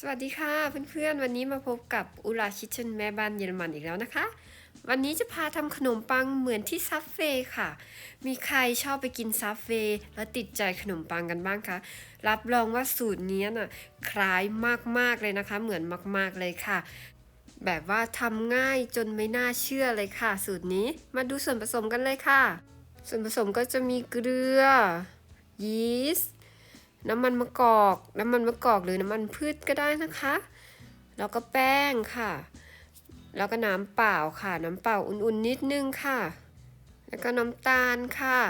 สวัสดีค่ะเพื่อนๆ วันนี้มาพบกับอุราคิเชนแม่บ้านเยอรมันอีกแล้วนะคะ วันนี้จะพาทำขนมปังเหมือนที่ซับเฟย์ค่ะ มีใครชอบไปกินซับเฟย์แล้วติดใจขนมปังกันบ้างคะรับรองว่าสูตรนี้น่ะคล้ายมากๆเลยนะคะ เหมือนมากๆเลยค่ะ แบบว่าทำง่ายจนไม่น่าเชื่อเลยค่ะ สูตรนี้มาดูส่วนผสมกันเลยค่ะ ส่วนผสมก็จะมีเกลือยีสต์ น้ำมันมะกอก น้ำมันมะกอกหรือน้ำมันพืชก็ได้นะคะ แล้วก็แป้งค่ะ แล้วก็น้ำเปล่าค่ะ น้ำเปล่าอุ่นๆนิดนึงค่ะ แล้วก็น้ำตาลค่ะ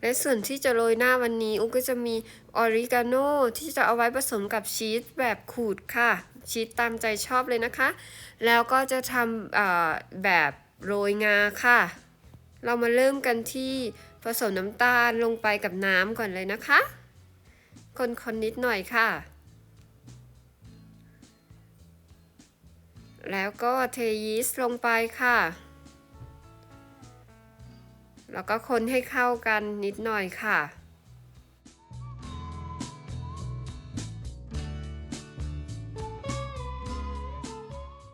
และส่วนที่จะโรยหน้าวันนี้อุ๊กก็จะมีออริกาโนที่จะเอาไว้ผสมกับชีสแบบขูดค่ะ ชีสตามใจชอบเลยนะคะ แล้วก็จะทำแบบโรยงาค่ะ เรามาเริ่มกันที่ ผสมน้ำตาลลงไปกับน้ำก่อนเลยนะคะ คนๆนนิดหน่อยค่ะ แล้วก็เทยีสต์ลงไปค่ะ แล้วก็คนให้เข้ากันนิดหน่อยค่ะ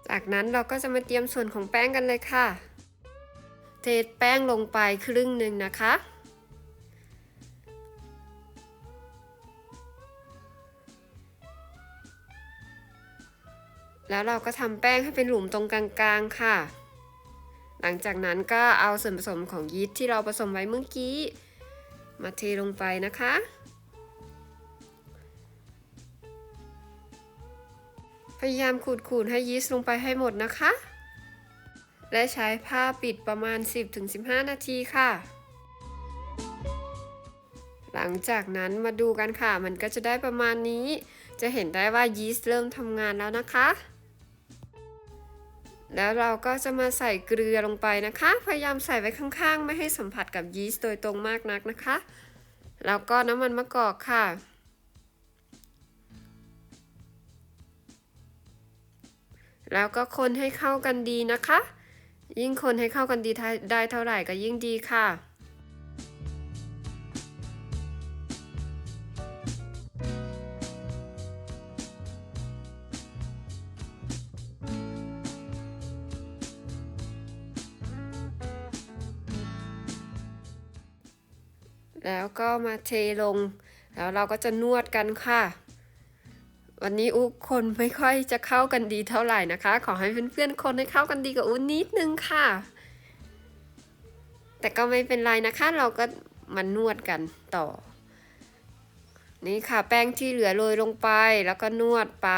จากนั้นเราก็จะมาเตรียมส่วนของแป้งกันเลยค่ะ เทแป้งลงไปครึ่งหนึ่งนะคะ แล้วเราก็ทำแป้งให้เป็นหลุมตรงกลางๆค่ะ หลังจากนั้นก็เอาส่วนผสมของยีสต์ที่เราผสมไว้เมื่อกี้ มาเทลงไปนะคะพยายามขูดๆให้ยีสต์ลงไปให้หมดนะคะ และใช้ผ้าปิดประมาณ 10-15 นาทีค่ะ หลังจากนั้นมาดูกันค่ะ มันก็จะได้ประมาณนี้ จะเห็นได้ว่ายีสต์เริ่มทำงานแล้วนะคะ แล้วเราก็จะมาใส่เกลือลงไปนะคะ พยายามใส่ไว้ข้างๆ ไม่ให้สัมผัสกับยีสต์โดยตรงมากนักนะคะ แล้วก็น้ำมันมะกอกค่ะแล้วก็คนให้เข้ากันดีนะคะ ยิ่งคนให้เข้ากันดีได้เท่าไหร่ก็ยิ่งดีค่ะแล้วก็มาเทลง แล้วเราก็จะนวดกันค่ะ วันนี้อุ๊คนไม่ค่อยจะเข้ากันดีเท่าไหร่นะคะ ขอให้เพื่อนๆคนให้เข้ากันดีกับอุ๊นิดนึงค่ะ แต่ก็ไม่เป็นไรนะคะ เราก็มานวดกันต่อ นี่ค่ะแป้งที่เหลือโรยลงไปแล้วก็นวดไป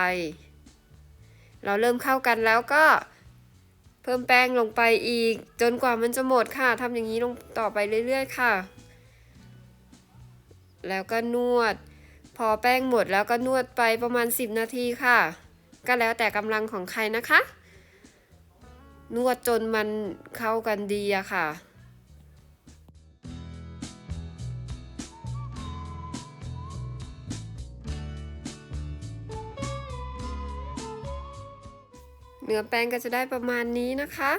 เราเริ่มเข้ากันแล้วก็เพิ่มแป้งลงไปอีก จนกว่ามันจะหมดค่ะทำอย่างนี้ลงต่อไปเรื่อยๆค่ะ แล้วก็นวด พอแป้งหมดแล้วก็นวดไปประมาณ 10 นาทีค่ะ ก็แล้วแต่กำลังของใครนะคะ นวดจนมันเข้ากันดีอะค่ะเนื้อแป้งก็จะได้ประมาณนี้นะคะ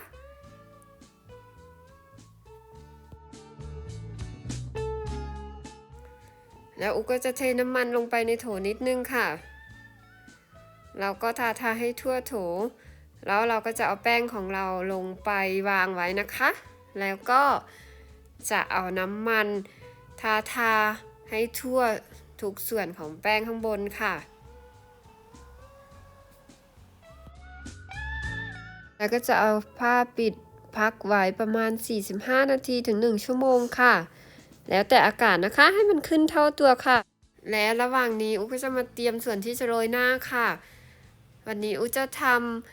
แล้วอุกก็จะเทน้ำมันลงไปในโถนิดนึงค่ะ เราก็ทาทาให้ทั่วโถ แล้วเราก็จะเอาแป้งของเราลงไปวางไว้นะคะ แล้วก็จะเอาน้ำมันทาทาให้ทั่วทุกส่วนของแป้งข้างบนค่ะ แล้วก็จะเอาผ้าปิดพักไว้ประมาณ 45 นาทีถึง 1 ชั่วโมงค่ะ แล้วแต่อากาศนะคะให้มันขึ้นเท่าตัวค่ะ และระหว่างนี้อุก็จะมาเตรียมส่วนที่จะโรยหน้าค่ะ วันนี้อุจะท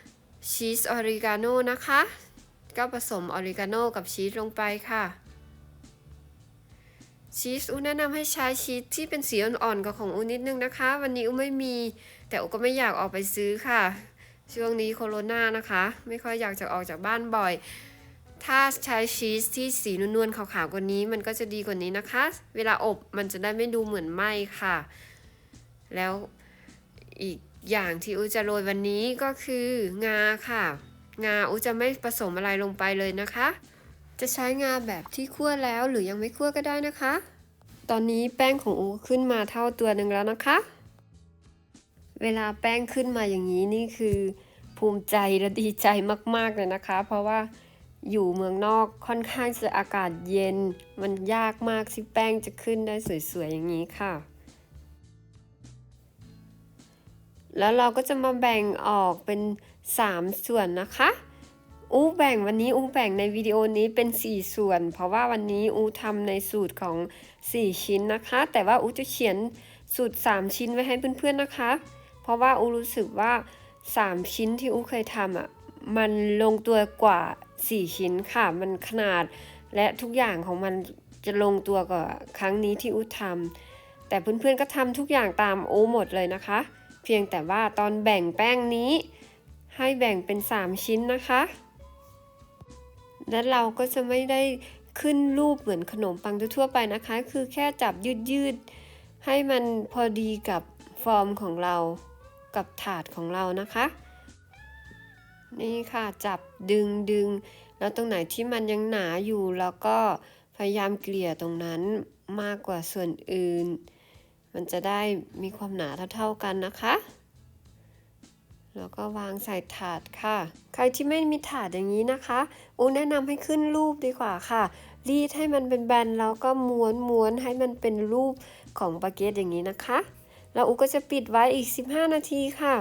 ำชีสออริกาโนนะคะ ก็ผสมออริกาโนกับชีสลงไปค่ะชีสอุแนะนำให้ใช้ชีสที่เป็นสีอ่อนๆกับของอุนิดนึงนะคะ วันนี้อุไม่มี แต่อุก็ไม่อยากออกไปซื้อค่ะ ช่วงนี้โคโรนานะคะ ไม่ค่อยอยากจะออกจากบ้านบ่อย ถ้าใช้ชีสที่สีนวลๆขาวๆกว่านี้มันก็จะดีกว่านี้นะคะ เวลาอบมันจะได้ไม่ดูเหมือนไหม้ค่ะ แล้วอีกอย่างที่อูจะโรยวันนี้ก็คืองาค่ะ งาอูจะไม่ผสมอะไรลงไปเลยนะคะ จะใช้งาแบบที่คั่วแล้วหรือยังไม่คั่วก็ได้นะคะ ตอนนี้แป้งของอูขึ้นมาเท่าตัวหนึ่งแล้วนะคะ เวลาแป้งขึ้นมาอย่างนี้นี่คือ ภูมิใจและดีใจมากๆเลยนะคะ เพราะว่า อยู่เมืองนอกค่อนข้างจะอากาศเย็น มันยากมากที่แป้งจะขึ้นได้สวยๆอย่างนี้ค่ะ แล้วเราก็จะมาแบ่งออกเป็น 3 ส่วนนะคะอู้แบ่งวันนี้อู้แบ่งในวิดีโอนี้เป็น 4 ส่วน เพราะว่าวันนี้อู้ทำในสูตรของ 4 ชิ้นนะคะ แต่ว่าอู้จะเขียนสูตร 3 ชิ้นไว้ให้เพื่อนๆนะคะ เพราะว่าอู้รู้สึกว่า 3 ชิ้นที่อู้เคยทำอะมันลงตัวกว่า 4 ชิ้นค่ะมันขนาดและทุกอย่างของมันจะลงตัวกว่าครั้งนี้ที่อู้ทำแต่เพื่อนๆก็ทำทุกอย่างตามอู้หมดเลยนะคะ เพียงแต่ว่าตอนแบ่งแป้งนี้ ให้แบ่งเป็น 3 ชิ้นนะคะ และเราก็จะไม่ได้ขึ้นรูปเหมือนขนมปังทั่วไปนะคะ คือแค่จับยืดๆให้มันพอดีกับฟอร์มของเรากับถาดของเรานะคะ นี่ค่ะจับดึงดึง แล้วตรงไหนที่มันยังหนาอยู่แล้วก็พยายามเกลี่ยตรงนั้นมากกว่าส่วนอื่น มันจะได้มีความหนาเท่าๆกันนะคะแล้วก็วางใส่ถาดค่ะ ใครที่ไม่มีถาดอย่างนี้นะคะ อูแนะนำให้ขึ้นรูปดีกว่าค่ะ รีดให้มันเป็นแบนแล้วก็ม้วนม้วนให้มันเป็นรูปของบาเกตอย่างนี้นะคะ แล้วอูก็จะปิดไว้อีก 15 นาทีค่ะ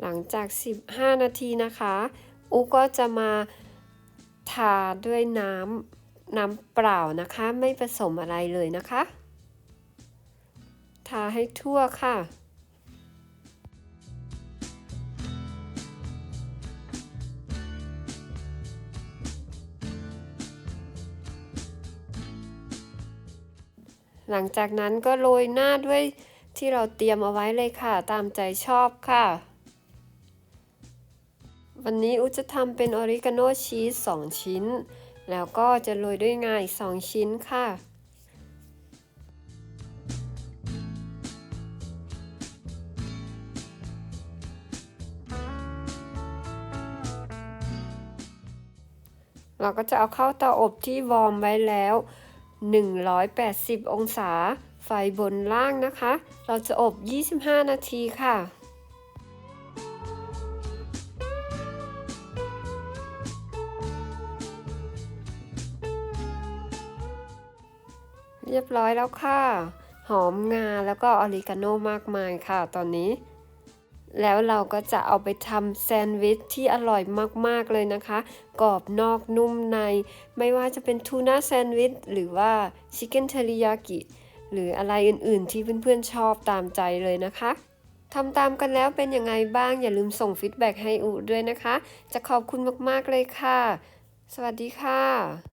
หลังจาก 15 นาทีนะคะอูก็จะมาทาด้วยน้ำน้ำเปล่านะคะ ไม่ผสมอะไรเลยนะคะ ทาให้ทั่วค่ะหลังจากนั้นก็โรยหน้าด้วยที่เราเตรียมเอาไว้เลยค่ะ ตามใจชอบค่ะ วันนี้อุจะทำเป็นออริกาโนชีส2 ชิ้น แล้วก็จะโรยด้วยงาอีก 2 ชิ้นค่ะ เราก็จะเอาเข้าเตาอบที่วอร์มไว้แล้ว 180 องศา ไฟบนล่างนะคะ เราจะอบ 25 นาทีค่ะ เรียบร้อยแล้วค่ะ หอมงาแล้วก็ออริกาโนมากมายค่ะตอนนี้ แล้วเราก็จะเอาไปทำแซนด์วิชที่อร่อยมากๆเลยนะคะ กรอบนอกนุ่มใน ไม่ว่าจะเป็นทูน่าแซนด์วิชหรือว่าชิคเก้นเทริยากิหรืออะไรอื่นๆที่เพื่อนๆชอบตามใจเลยนะคะทำตามกันแล้วเป็นยังไงบ้าง อย่าลืมส่งฟีดแบ็กให้อูด้วยนะคะ จะขอบคุณมากๆเลยค่ะ สวัสดีค่ะ